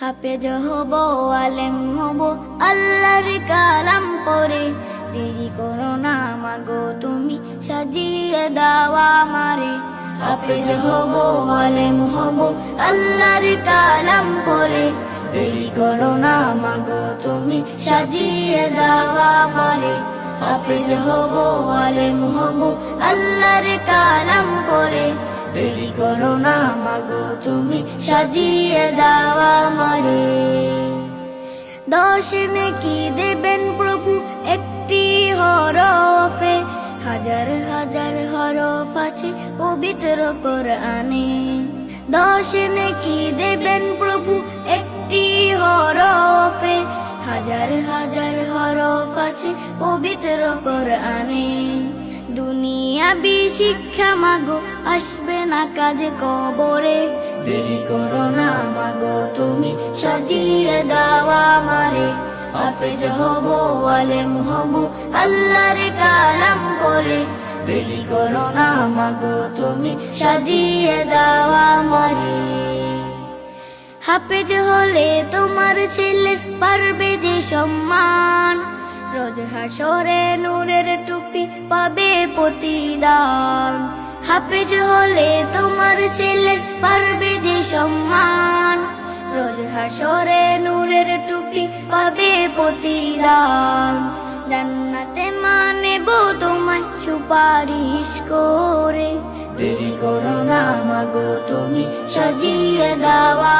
হাফেজ হব, আলেম হব, আল্লাহর কালাম পরে। দেরি করো না মাগো, তুমি সাজিয়ে দাওয়া মারে হাফেজ হব, আলেম হব, আল্লাহর কালাম পরে। দেরি করো না মাগো, তুমি সাজিয়ে দাওয়া মারে হাফেজ হব, আলেম হব, আল্লাহর কালাম পরে। দেরি করো না মাগো, তুমি সাজিয়ে মারে দশ কি দেবেন প্রভু? একটি হরফে হাজার হাজার হরফ আছে পবিত্র কোরআনে। দশ কি দেবেন প্রভু? একটি হরফে হাজার হাজার হরফ আছে পবিত্র কোরআনে। দুনিয়া বি শিক্ষা মাগো, আসবে না কাজে কবরে। দেরি করো না হাফেজ হব আলেম হব আল্লাহর কালাম পরে। দেরি করো না মাগো, তুমি সাজিয়ে দাওয়া মারে হাফেজ হলে তোমার ছেলে পারবে যে সম্মান। রোজ হাসরে নূরের টুপি পাবে প্রতিদান। হাফেজ হলে তোমার ছেলে পারবে যে সম্মান। পাবে প্রতিদান। জান্নাতে মানেব তোমায় সুপারিশ করে। দেরি করো না মাগো তুমি সাজিয়ে দাওয়া